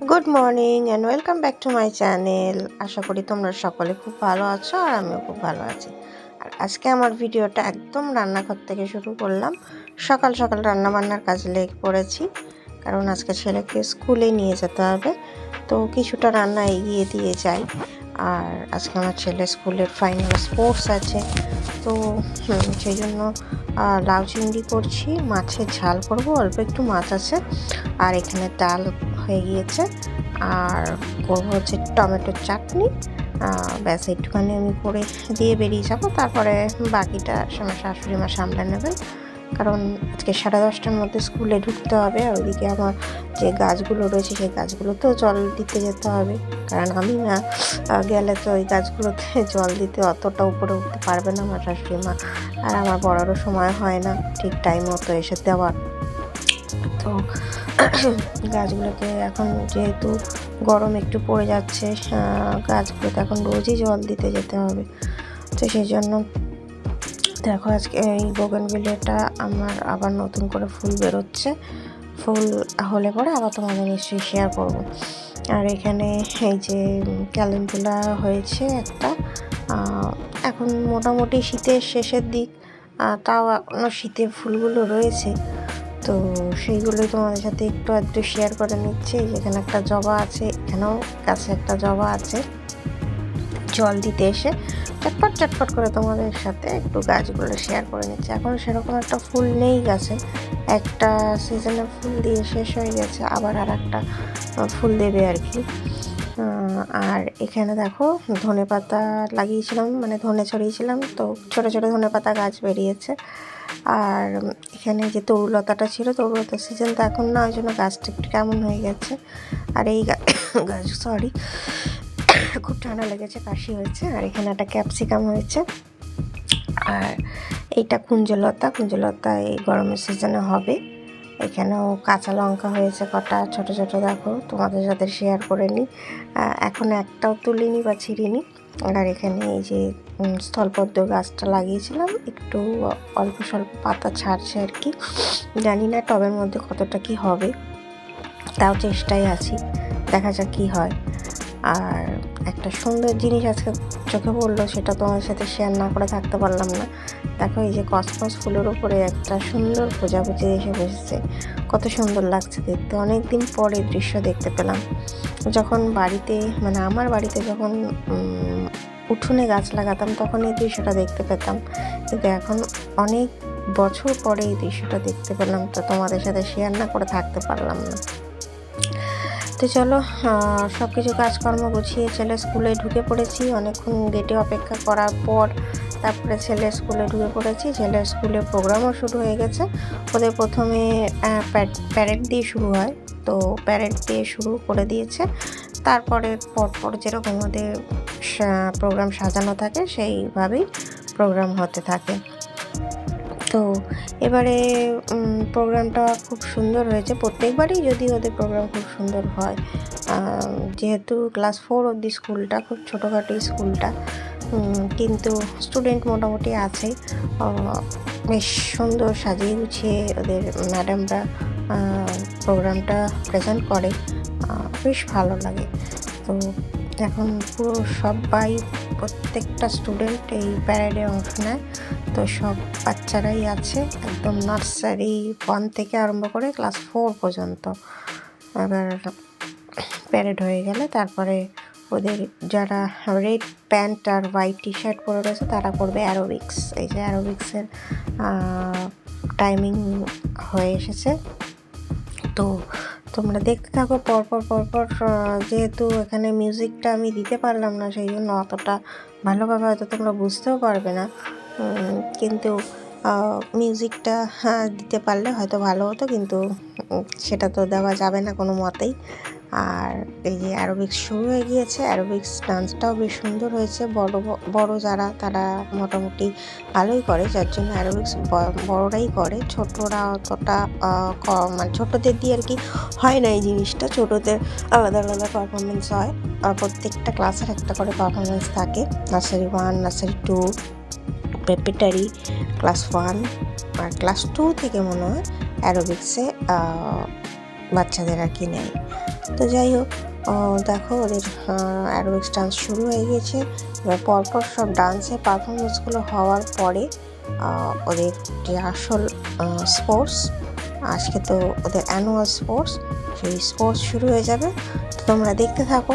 Good morning and welcome back to my channel আশা করি তোমরা সকলে খুব ভালো আছো আর আমিও খুব ভালো আছি। আর আজকে আমার ভিডিওটা একদম রান্নাঘর থেকে শুরু করলাম। সকাল সকাল রান্না বান্নার কাজে লেগে পড়েছি, কারণ আজকে ছেলেকে স্কুলে নিয়ে যেতে হবে। তো কিছুটা রান্না এগিয়ে দিয়ে যাই। আর আজকে আমার ছেলে স্কুলের ফাইনাল স্পোর্টস আছে। তো সেই জন্য লাউ চিংড়ি করছি, মাছের ঝাল করব, অল্প একটু মাছ আছে। আর এখানে ডাল হয়ে গিয়েছে। আর করব হচ্ছে টমেটোর চাটনি। ব্যাস, একটুখানি আমি করে দিয়ে বেরিয়ে যাব। তারপরে বাকিটা আমার শাশুড়ি মা সামলে নেবেন। কারণ আজকে সাড়ে দশটার মধ্যে স্কুলে ঢুকতে হবে। আর ওদিকে আমার যে গাছগুলো রয়েছে, সেই গাছগুলোতেও জল দিতে যেতে হবে। কারণ আমি না গেলে তো ওই গাছগুলোতে জল দিতে অতটা উপরে উঠতে পারবে না আমার শাশুড়ি মা। আর আমার বড়ারও সময় হয় না ঠিক টাইম মতো এসে দেওয়ার। তো গাছগুলোকে এখন যেহেতু গরম একটু পড়ে যাচ্ছে গাছগুলোতে এখন রোজই জল দিতে যেতে হবে। তো সেই জন্য দেখো আজকে এই বোগেনভিলিয়াটা আমার আবার নতুন করে ফুল বেরোচ্ছে। ফুল হলে পরে আবার তোমাদের নিশ্চয়ই শেয়ার করব। আর এখানে এই যে ক্যালেন্ডুলা হয়েছে একটা এখন মোটামুটি শীতের শেষের দিক তাও এখনও শীতের ফুলগুলো রয়েছে। তো সেইগুলোই তোমাদের সাথে একটু আধটু শেয়ার করে নিচ্ছি। যেখানে একটা জবা আছে, এখানেও কাছে একটা জবা আছে। জল দিতে এসে চটপট চটপট করে তোমাদের সাথে একটু গাছগুলো শেয়ার করে নিচ্ছি। এখন সেরকম একটা ফুল নেই গাছে। একটা সিজনে ফুল দিয়ে শেষ হয়ে গেছে, আবার আর একটা ফুল দেবে আর কি। আর এখানে দেখো ধনে পাতা লাগিয়েছিলাম মানে ধনে ছড়িয়েছিলাম, তো ছোট ছোট ধনে পাতা গাছ বেরিয়েছে। আর এখানে যে তরুলতাটা ছিল তরুলতার সিজন তো এখন না ওই জন্য গাছটা একটু কেমন হয়ে গেছে। আর এই গাছ সরি খুব ঠান্ডা লেগেছে, কাশি হয়েছে, আর এখানে একটা ক্যাপসিকাম হয়েছে। আর এইটা কুঞ্জলতা কুঞ্জলতা এই গরমের সিজনে হবে। এখানেও কাঁচা লঙ্কা হয়েছে কটা, ছোট ছোট দেখো, তোমাদের সাথে শেয়ার করে নিই। এখন একটাও তুলিনি বা ছিঁড়িনি। আর এখানে এই যে স্থলপদ্ম গাছটা লাগিয়েছিলাম। একটু অল্প স্বল্প পাতা ছাড়ছে আর কি। জানি না টবের মধ্যে কতটা কি হবে। তাও চেষ্টায় আছি। দেখা যাক কি হয়। আর একটা সুন্দর জিনিস আজকে চোখে পড়ল, সেটা তোমার সাথে শেয়ার না করে থাকতে পারলাম না। দেখো এই যে কসমস ফুলের উপরে একটা সুন্দর প্রজাপতি এসে বসেছে। কত সুন্দর লাগছে দেখতে। অনেক দিন পরে দৃশ্য দেখতে পেলাম। যখন বাড়িতে মানে আমার বাড়িতে যখন উঠোনে গাছ লাগাতাম, তখন এই দৃশ্যটা দেখতে পেতাম। কিন্তু এখন অনেক বছর পরে এই দৃশ্যটা দেখতে পেলাম, তো তোমাদের সাথে শেয়ার না করে থাকতে পারলাম না। তো চলো সব কিছু কাজকর্ম গুছিয়ে ছেলে স্কুলে ঢুকে পড়েছি। অনেকক্ষণ গেটে অপেক্ষা করার পর তারপরে ছেলে স্কুলে ঢুকে পড়েছি। ছেলের স্কুলে প্রোগ্রামও শুরু হয়ে গেছে। ওদের প্রথমে প্যারেড দিয়ে শুরু হয়। তো প্যারেড দিয়ে শুরু করে দিয়েছে। তারপরে পরপর যেরকম ওদের প্রোগ্রাম সাজানো থাকে, সেইভাবেই প্রোগ্রাম হতে থাকে। তো এবারে প্রোগ্রামটা খুব সুন্দর হয়েছে। প্রত্যেকবারই যদি ওদের প্রোগ্রাম খুব সুন্দর হয় যেহেতু ক্লাস ফোর অবধি স্কুলটা খুব ছোটোখাটো স্কুলটা কিন্তু স্টুডেন্ট মোটামুটি আছে বেশ সুন্দর সাজিয়ে গুছিয়ে ওদের ম্যাডামরা প্রোগ্রামটা প্রেজেন্ট করে। বেশ ভালো লাগে। তো এখন পুরো সবাই, প্রত্যেকটা স্টুডেন্ট এই প্যারেডে অংশ নেয়। তো সব বাচ্চারাই আছে, একদম নার্সারি ওয়ান থেকে আরম্ভ করে ক্লাস ফোর পর্যন্ত। এবার প্যারেড হয়ে গেলে তারপরে ওদের যারা রেড প্যান্ট আর হোয়াইট টি শার্ট পরে রয়েছে, তারা করবে অ্যারোবিক্স এই যে অ্যারোবিক্সের টাইমিং হয়ে এসেছে। তো তোমরা দেখতে থাকো, পরপর পরপর যেহেতু এখানে মিউজিকটা আমি দিতে পারলাম না সেই জন্য অতটা ভালোভাবে হয়তো তোমরা বুঝতেও পারবে না। কিন্তু মিউজিকটা দিতে পারলে হয়তো ভালো হতো, কিন্তু সেটা তো দেওয়া যাবে না কোনো মতেই। আর এই যে অ্যারোবিক্স শুরু হয়ে গিয়েছে, অ্যারোবিক্স ডান্সটাও বেশ সুন্দর হয়েছে। বড় বড় যারা, তারা মোটামুটি ভালোই করে, যার জন্য অ্যারোবিক্স বড়রাই করে। ছোটরা অতটা মানে ছোটদের দিয়ে আর কি হয় না এই জিনিসটা। ছোটদের আলাদা আলাদা পারফরমেন্স হয়। প্রত্যেকটা ক্লাসের একটা করে পারফরমেন্স থাকে। Nursery one, nursery two preparatory class one, আর ক্লাস টু থেকে মনে হয় অ্যারোবিক্সে বাচ্চাদের আর কি নেয় তো যাই হোক দেখো ওদের অ্যারোবিক্স ডান্স শুরু হয়ে গিয়েছে। এবার পরপর সব ডান্সের পারফরমেন্সগুলো হওয়ার পরে ওদের যে আসল স্পোর্টস আজকে তো ওদের অ্যানুয়াল স্পোর্টস সেই স্পোর্টস শুরু হয়ে যাবে। তো তোমরা দেখতে থাকো।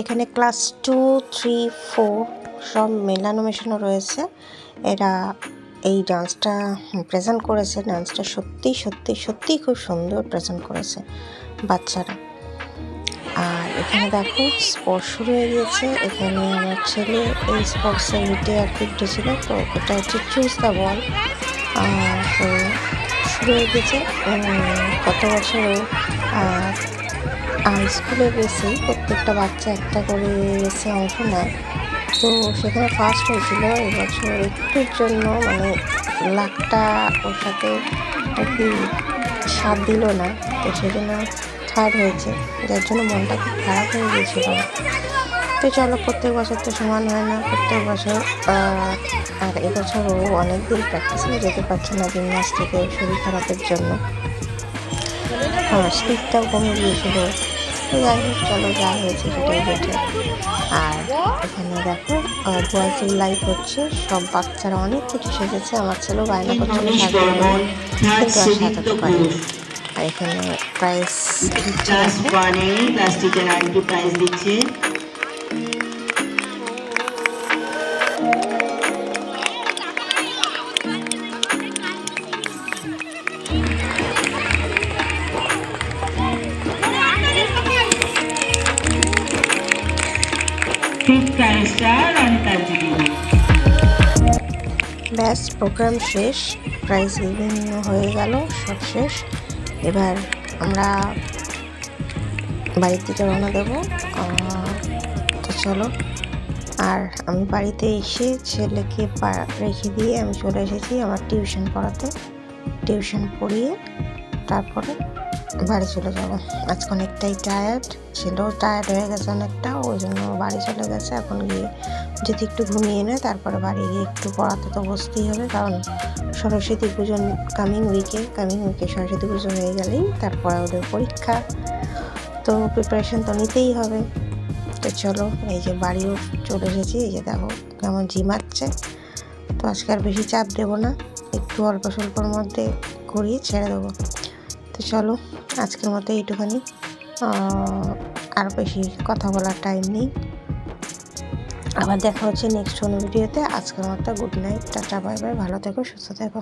এখানে ক্লাস টু থ্রি ফোর সব মেলানো মেশানো রয়েছে। এরা এই ডান্সটা প্রেজেন্ট করেছে। ডান্সটা সত্যি সত্যি সত্যি খুব সুন্দর প্রেজেন্ট করেছে বাচ্চারা। আর এখানে দেখো স্পোর্টস শুরু হয়ে গিয়েছে। এখানে আমার ছেলে এই স্পোর্টসের মিটে আর কি উঠেছিল তো এটা হচ্ছে চুজ দ্য বল তো শুরু হয়ে গেছে গত বছর আর স্কুলে গেছি প্রত্যেকটা বাচ্চা একটা করে এসে অংশ নেয়। তো সেখানে ফার্স্ট হয়েছিল এবছর একটুর জন্য মানে লাখটা ওর সাথে আর কি সাথ দিল না। তো সেজন্য থার্ড হয়েছে। যার জন্য মনটা খুব খারাপ হয়ে গিয়েছিল। তো চলো প্রত্যেক বছর তো সমান হয় না। প্রত্যেক বছর আর এবছর ও অনেক দিন প্র্যাকটিসে যেতে পারছে না জিমনাস্টিকে শরীর খারাপের জন্য। হ্যাঁ স্পিডটাও কমে গিয়েছিল। তো যাই হোক চলো যা হয়েছে সেটাই হয়েছে। আর এখানে দেখো বয়সের লাইভ হচ্ছে। সব বাচ্চারা অনেক কিছু সেজেছে আমার ছেলেও বায়না করছিল কিন্তু আর সাজাতে পারিনি আর এখানে প্রাইস দিচ্ছে প্রাইজ দিচ্ছে। ব্যাস প্রোগ্রাম শেষ প্রাইজ গিভিং হয়ে গেল, সব শেষ। এবার আমরা বাড়ির দিকে রওনা দেবো। তো চলো। আর আমি বাড়িতে এসে ছেলেকে রেখে দিয়ে আমি চলে এসেছি আমার টিউশন পড়াতে। টিউশন পড়িয়ে তারপরে বাড়ি চলে যাব। আজকে অনেকটাই টায়ার্ড ছেলেও টায়ার্ড হয়ে গেছে অনেকটা, ওই জন্য বাড়ি চলে গেছে। এখন গিয়ে যদি একটু ঘুমিয়ে নেয় তারপরে বাড়ি গিয়ে একটু পড়াতে তো বসতেই হবে, কারণ সরস্বতী পুজো কামিং উইকে কামিং উইকে সরস্বতী পুজো হয়ে গেলেই তারপরে ওদের পরীক্ষা। তো প্রিপারেশন তো নিতেই হবে। তো চলো, এই যে বাড়িও চলে এসেছি, এই যে দেখো কেমন জিমাচ্ছে তো আজকে আর বেশি চাপ দেবো না, একটু অল্প স্বল্পর মধ্যে করিয়ে ছেড়ে দেবো। তো চলো আজকের মতো এইটুখানি। আর বেশি কথা বলার টাইম নেই। আবার দেখা হচ্ছে নেক্সট কোনো ভিডিওতে আজকের মতো good night tata bye bye ভালো থেকো, সুস্থ থেকো।